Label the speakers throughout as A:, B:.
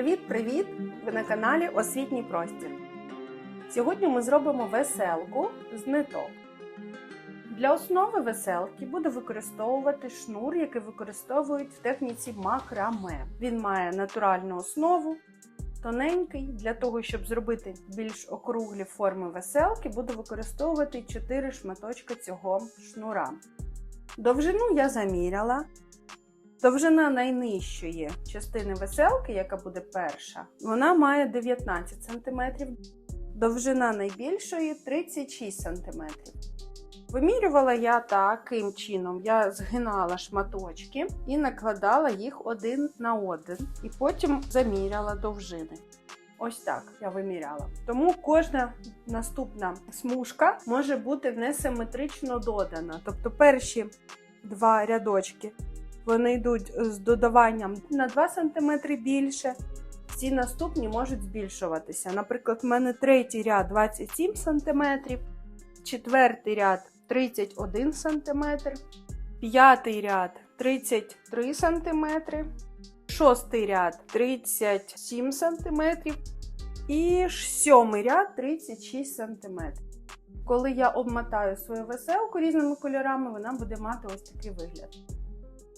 A: Привіт-привіт! Ви на каналі Освітній Простір. Сьогодні ми зробимо веселку з ниток. Для основи веселки буду використовувати шнур, який використовують в техніці макраме. Він має натуральну основу, тоненький. Для того, щоб зробити більш округлі форми веселки, буду використовувати 4 шматочки цього шнура. Довжину я заміряла. Довжина найнижчої частини веселки, яка буде перша, вона має 19 см. Довжина найбільшої 36 см. Вимірювала я таким чином: я згинала шматочки і накладала їх один на один, і потім заміряла довжини. Ось так я виміряла. Тому кожна наступна смужка може бути несиметрично додана. Тобто перші два рядочки вони йдуть з додаванням на 2 см більше. Всі наступні можуть збільшуватися. Наприклад, в мене третій ряд 27 см, четвертий ряд 31 см, п'ятий ряд 33 см, шостий ряд 37 см і сьомий ряд 36 см. Коли я обмотаю свою веселку різними кольорами, вона буде мати ось такий вигляд.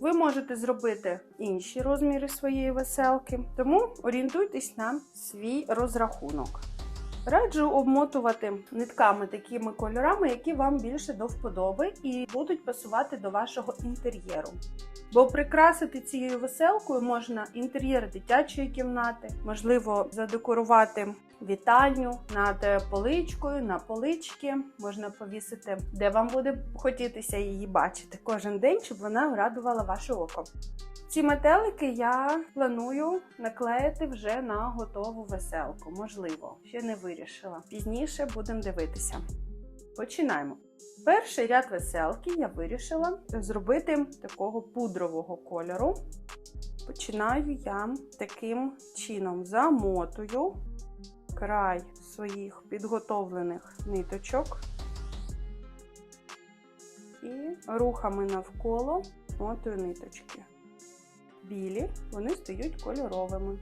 A: Ви можете зробити інші розміри своєї веселки, тому орієнтуйтесь на свій розрахунок. Раджу обмотувати нитками такими кольорами, які вам більше до вподоби і будуть пасувати до вашого інтер'єру. Бо прикрасити цією веселкою можна інтер'єр дитячої кімнати, можливо, задекорувати вітальню над поличкою, на полички. Можна повісити, де вам буде хотітися її бачити кожен день, щоб вона радувала ваше око. Ці метелики я планую наклеїти вже на готову веселку. Можливо, ще не вирішила. Пізніше будемо дивитися. Починаємо. Перший ряд веселки я вирішила зробити такого пудрового кольору. Починаю я таким чином замотую край своїх підготовлених ниточок і рухами навколо мотую ниточки. Білі, вони стають кольоровими.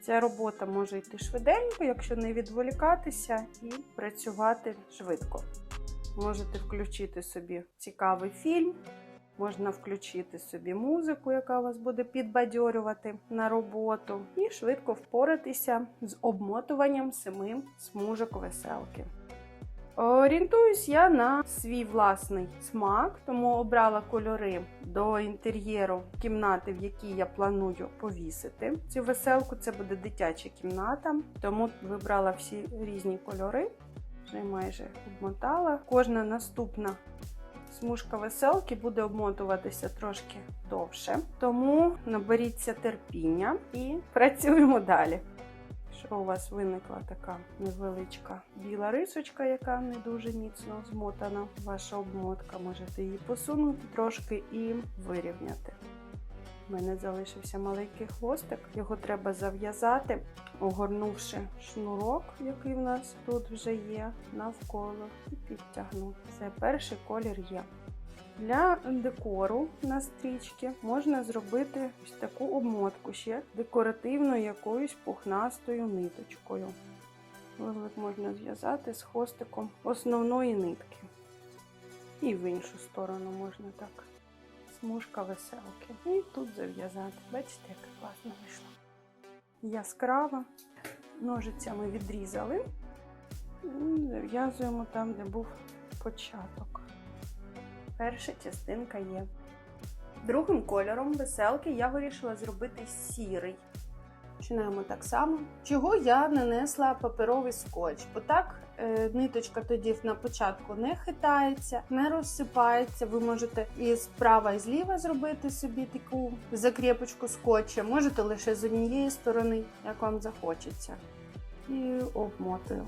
A: Ця робота може йти швиденько, якщо не відволікатися і працювати швидко. Можете включити собі цікавий фільм, можна включити собі музику, яка вас буде підбадьорювати на роботу, і швидко впоратися з обмотуванням семи смужок веселки. Орієнтуюсь я на свій власний смак, тому обрала кольори до інтер'єру кімнати, в якій я планую повісити. Цю веселку це буде дитяча кімната, тому вибрала всі різні кольори, вже майже обмотала. Кожна наступна смужка веселки буде обмотуватися трошки довше, тому наберіться терпіння і працюємо далі. Якщо у вас виникла така невеличка біла рисочка, яка не дуже міцно змотана, ваша обмотка, можете її посунути трошки і вирівняти. У мене залишився маленький хвостик, його треба зав'язати, огорнувши шнурок, який в нас тут вже є, навколо, і підтягнути. Це перший колір є. Для декору на стрічки можна зробити ось таку обмотку ще декоративною якоюсь пухнастою ниточкою. Вигляд можна зв'язати з хвостиком основної нитки. І в іншу сторону можна так. Смужка веселки. І тут зав'язати. Бачите, як класно вийшло. Яскраво. Ножицями відрізали. Зав'язуємо там, де був початок перша частинка є. Другим кольором веселки я вирішила зробити сірий. Починаємо так само. Чого я нанесла паперовий скотч? Бо так е, ниточка тоді на початку не хитається, не розсипається. Ви можете і справа, і зліва зробити собі таку закріпочку скотча. Можете лише з однієї сторони, як вам захочеться. І обмотую.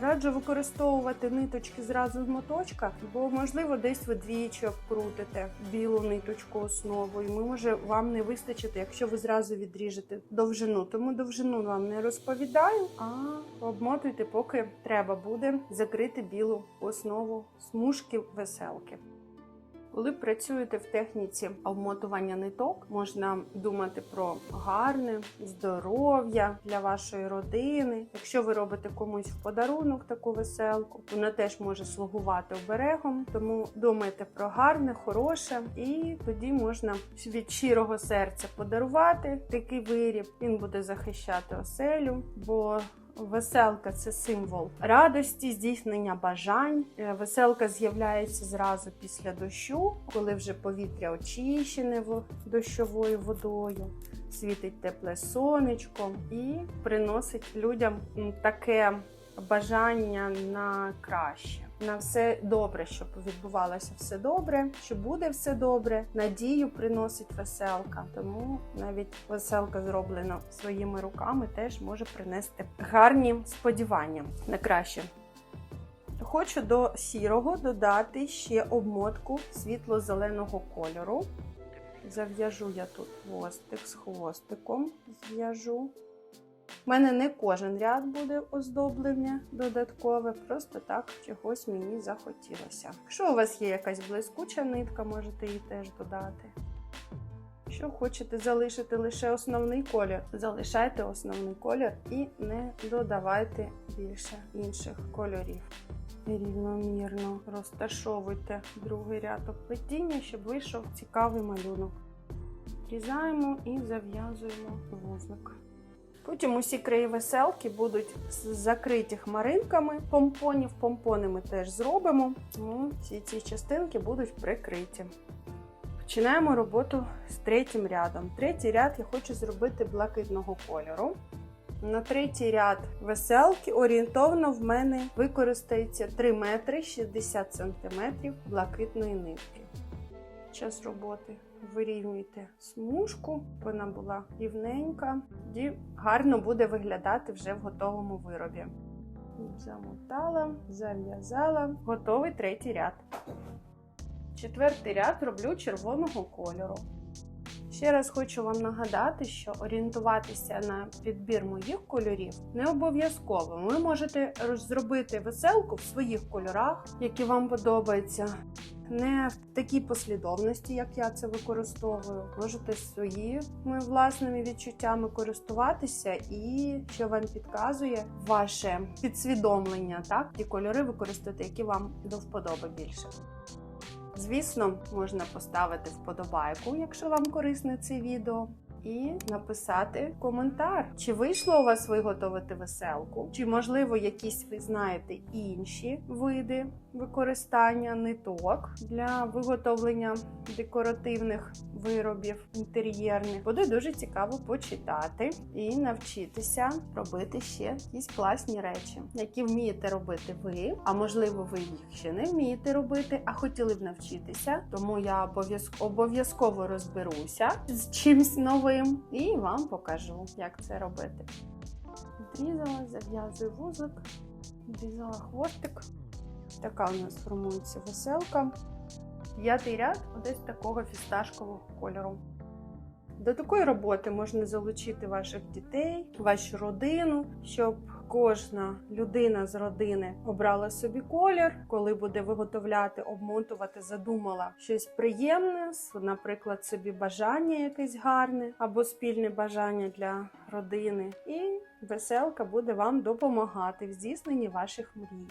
A: Раджу використовувати ниточки зразу з моточка, бо, можливо, десь ви двічі обкрутите білу ниточку основу, і може вам не вистачити, якщо ви зразу відріжете довжину. Тому довжину вам не розповідаю, а обмотуйте, поки треба буде закрити білу основу смужки веселки. Коли працюєте в техніці обмотування ниток, можна думати про гарне здоров'я для вашої родини. Якщо ви робите комусь в подарунок таку веселку, вона теж може слугувати оберегом. Тому думайте про гарне, хороше, і тоді можна від щирого серця подарувати такий виріб. Він буде захищати оселю, бо Веселка це символ радості, здійснення бажань. Е, Веселка з'являється зразу після дощу, коли вже повітря очищене дощовою водою, світить тепле сонечко і приносить людям таке бажання на краще. На все добре, щоб відбувалося все добре, що буде все добре. Надію приносить веселка. Тому навіть веселка, зроблена своїми руками, теж може принести гарні сподівання на краще. Хочу до сірого додати ще обмотку світло-зеленого кольору. Зав'яжу я тут хвостик з хвостиком. Зв'яжу. У мене не кожен ряд буде оздоблення додаткове, просто так чогось мені захотілося. Якщо у вас є якась блискуча нитка, можете її теж додати. Якщо хочете залишити лише основний колір, залишайте основний колір і не додавайте більше інших кольорів. Рівномірно розташовуйте другий ряд оплетіння, щоб вийшов цікавий малюнок. Різаємо і зав'язуємо вузлик. Потім усі краї веселки будуть закриті хмаринками помпонів. Помпони ми теж зробимо. Тому всі ці частинки будуть прикриті. Починаємо роботу з третім рядом. Третій ряд я хочу зробити блакитного кольору. На третій ряд веселки орієнтовно в мене використається 3 метри 60 см блакитної нитки. Час роботи вирівнюйте смужку, вона була рівненька, тоді гарно буде виглядати вже в готовому виробі. Замотала, зав'язала, готовий третій ряд. Четвертий ряд роблю червоного кольору. Ще раз хочу вам нагадати, що орієнтуватися на підбір моїх кольорів не обов'язково. Ви можете зробити веселку в своїх кольорах, які вам подобаються. Не в такій послідовності, як я це використовую. Можете своїми власними відчуттями користуватися, і що вам підказує ваше підсвідомлення, так ті кольори використати, які вам до вподоби більше. Звісно, можна поставити вподобайку, якщо вам корисне це відео, і написати коментар, чи вийшло у вас виготовити веселку, чи, можливо, якісь ви знаєте інші види використання ниток для виготовлення декоративних виробів інтер'єрних. Буде дуже цікаво почитати і навчитися робити ще якісь класні речі, які вмієте робити ви, а можливо, ви їх ще не вмієте робити, а хотіли б навчитися. Тому я обов'язк- обов'язково розберуся з чимсь новим і вам покажу, як це робити. Відрізала, зав'язую вузик, відрізала хвостик. Така у нас формується веселка. П'ятий ряд десь такого фісташкового кольору. До такої роботи можна залучити ваших дітей, вашу родину, щоб кожна людина з родини обрала собі колір, коли буде виготовляти, обмотувати, задумала щось приємне, наприклад, собі бажання якесь гарне або спільне бажання для родини. І веселка буде вам допомагати в здійсненні ваших мрій.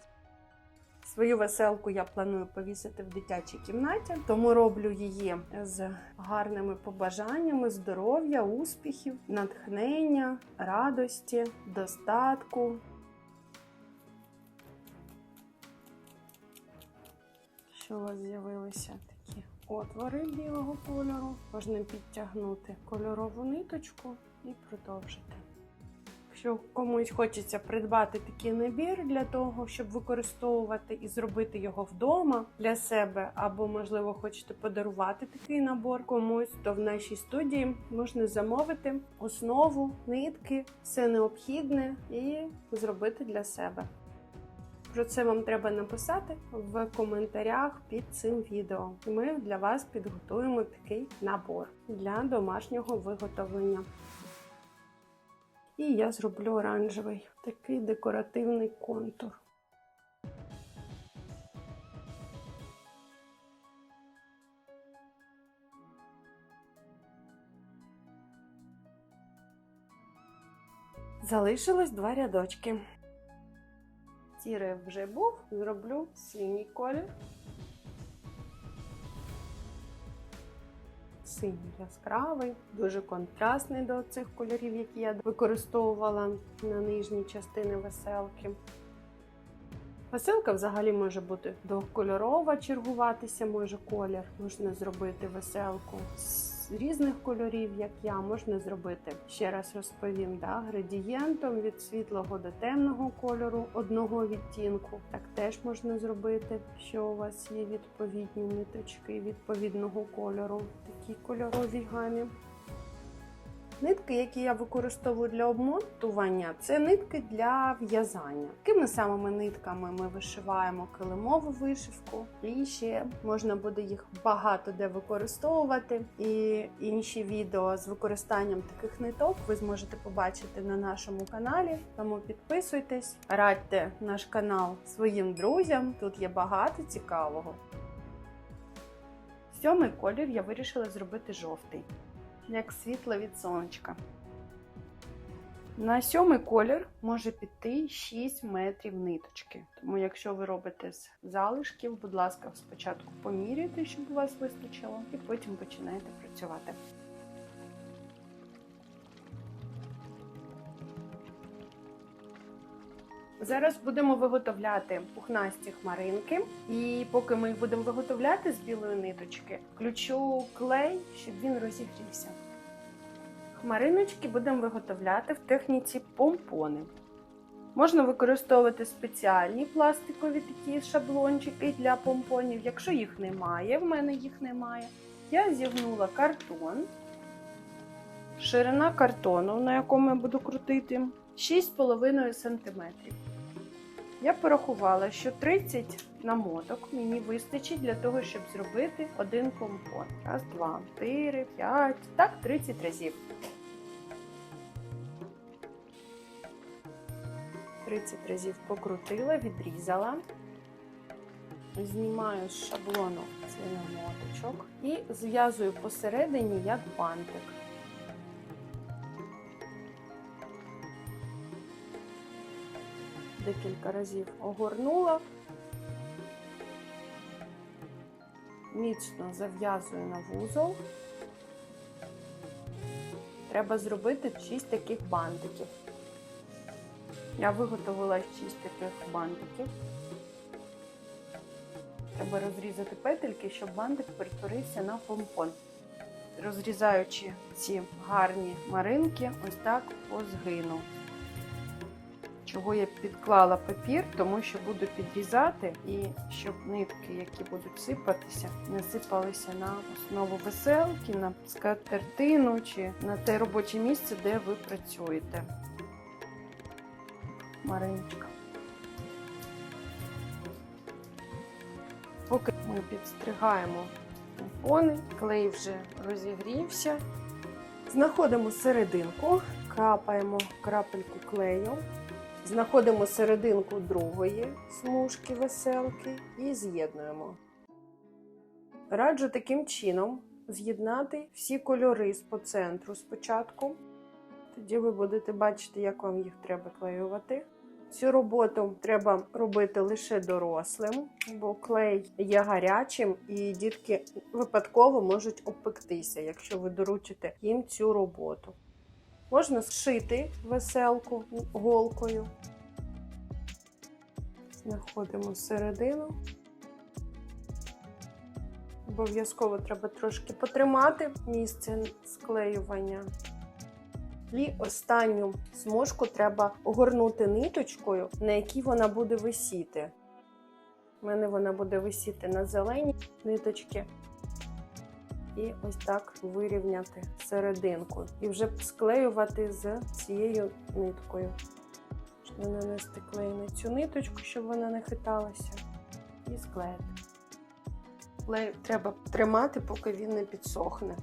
A: Свою веселку я планую повісити в дитячій кімнаті, тому роблю її з гарними побажаннями здоров'я, успіхів, натхнення, радості, достатку. Що у вас з'явилися такі отвори білого кольору. Можна підтягнути кольорову ниточку і продовжити. Якщо комусь хочеться придбати такий набір для того, щоб використовувати і зробити його вдома для себе, або, можливо, хочете подарувати такий набор комусь, то в нашій студії можна замовити основу, нитки, все необхідне і зробити для себе. Про це вам треба написати в коментарях під цим відео. Ми для вас підготуємо такий набор для домашнього виготовлення. І я зроблю оранжевий такий декоративний контур. Залишилось два рядочки. Сірий вже був, зроблю синій колір. Синій яскравий, дуже контрастний до цих кольорів, які я використовувала на нижній частини веселки. Веселка взагалі може бути двохкольорова, чергуватися може колір. Можна зробити веселку з різних кольорів, як я, можна зробити. Ще раз розповім, да, градієнтом від світлого до темного кольору одного відтінку. Так теж можна зробити, що у вас є відповідні ниточки відповідного кольору. Такі кольорові гамі. Нитки, які я використовую для обмотування, це нитки для в'язання. Такими самими нитками ми вишиваємо килимову вишивку, і ще можна буде їх багато де використовувати. І інші відео з використанням таких ниток ви зможете побачити на нашому каналі. Тому підписуйтесь, радьте наш канал своїм друзям. Тут є багато цікавого. Сьомий колір я вирішила зробити жовтий як світло від сонечка. На сьомий колір може піти 6 метрів ниточки. Тому, якщо ви робите з залишків, будь ласка, спочатку поміряйте, щоб у вас вистачило, і потім починаєте працювати. Зараз будемо виготовляти пухнасті хмаринки, і поки ми їх будемо виготовляти з білої ниточки, включу клей, щоб він розігрівся. Хмариночки будемо виготовляти в техніці помпони. Можна використовувати спеціальні пластикові такі шаблончики для помпонів. Якщо їх немає, в мене їх немає, я зігнула картон. Ширина картону, на якому я буду крутити, 6,5 см. Я порахувала, що 30 намоток мені вистачить для того, щоб зробити один помпон. Раз, два, чотири, п'ять, так, 30 разів. 30 разів покрутила, відрізала. Знімаю з шаблону цей намоточок і зв'язую посередині як бантик. Декілька разів огорнула, міцно зав'язую на вузол. Треба зробити 6 таких бантиків. Я виготовила 6 таких бантиків. Треба розрізати петельки, щоб бантик перетворився на помпон. Розрізаючи ці гарні маринки, ось так по згину. Чого я підклала папір, тому що буду підрізати, і щоб нитки, які будуть сипатися, не сипалися на основу веселки, на скатертину чи на те робоче місце, де ви працюєте. Мариночка. Поки ми підстригаємо помпони, клей вже розігрівся. Знаходимо серединку, крапаємо крапельку клею, знаходимо серединку другої смужки веселки і з'єднуємо. Раджу таким чином з'єднати всі кольори по центру спочатку. Тоді ви будете бачити, як вам їх треба клеювати. Цю роботу треба робити лише дорослим, бо клей є гарячим, і дітки випадково можуть обпектися, якщо ви доручите їм цю роботу. Можна зшити веселку голкою. Знаходимо середину. Обов'язково треба трошки потримати місце склеювання. І останню смужку треба огорнути ниточкою, на якій вона буде висіти. У мене вона буде висіти на зеленій ниточці. І ось так вирівняти серединку. І вже склеювати з цією ниткою. Можна нанести клей на цю ниточку, щоб вона не хиталася. І склеїти. Клей треба тримати, поки він не підсохне.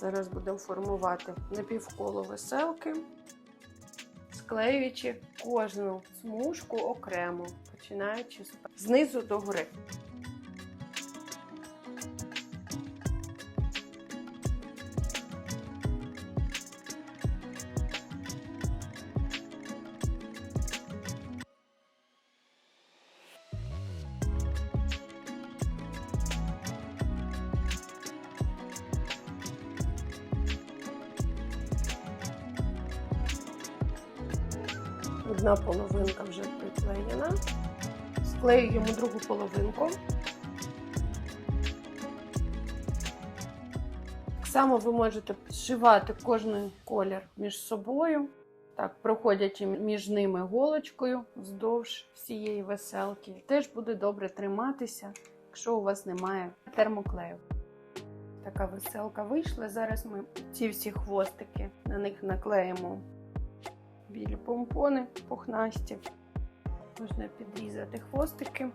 A: Зараз будемо формувати напівколо веселки, склеюючи кожну смужку окремо, починаючи знизу до гори.
B: Одна половинка вже приклеєна. Склеюємо другу половинку. Так само ви можете зшивати кожний колір між собою, так, проходячи між ними голочкою вздовж всієї веселки. Теж буде добре триматися, якщо у вас немає термоклею. Така веселка вийшла. Зараз ми ці всі хвостики на них наклеїмо білі помпони пухнасті. Можна підрізати хвостики.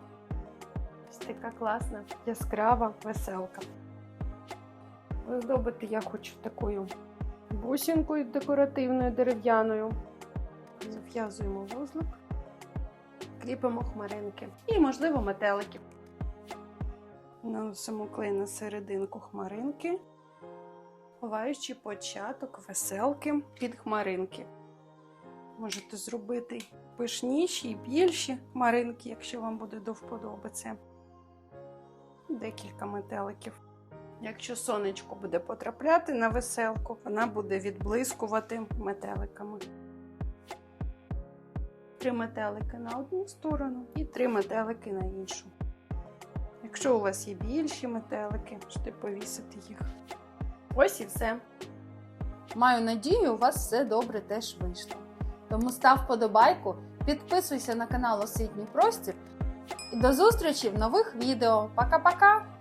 B: Ось така класна, яскрава веселка. Оздобити я хочу такою бусинкою декоративною дерев'яною. Зав'язуємо вузлик, кріпимо хмаринки і, можливо, метелики. Наносимо клей на серединку хмаринки, ховаючи початок веселки під хмаринки. Можете зробити пишніші і більші хмаринки, якщо вам буде до вподоби це. Декілька метеликів. Якщо сонечко буде потрапляти на веселку, вона буде відблискувати метеликами. Три метелики на одну сторону і три метелики на іншу. Якщо у вас є більші метелики, можете повісити їх. Ось і все.
C: Маю надію, у вас все добре теж вийшло. Тому став вподобайку, підписуйся на канал Освітній Простір і до зустрічі в нових відео. Пока-пока!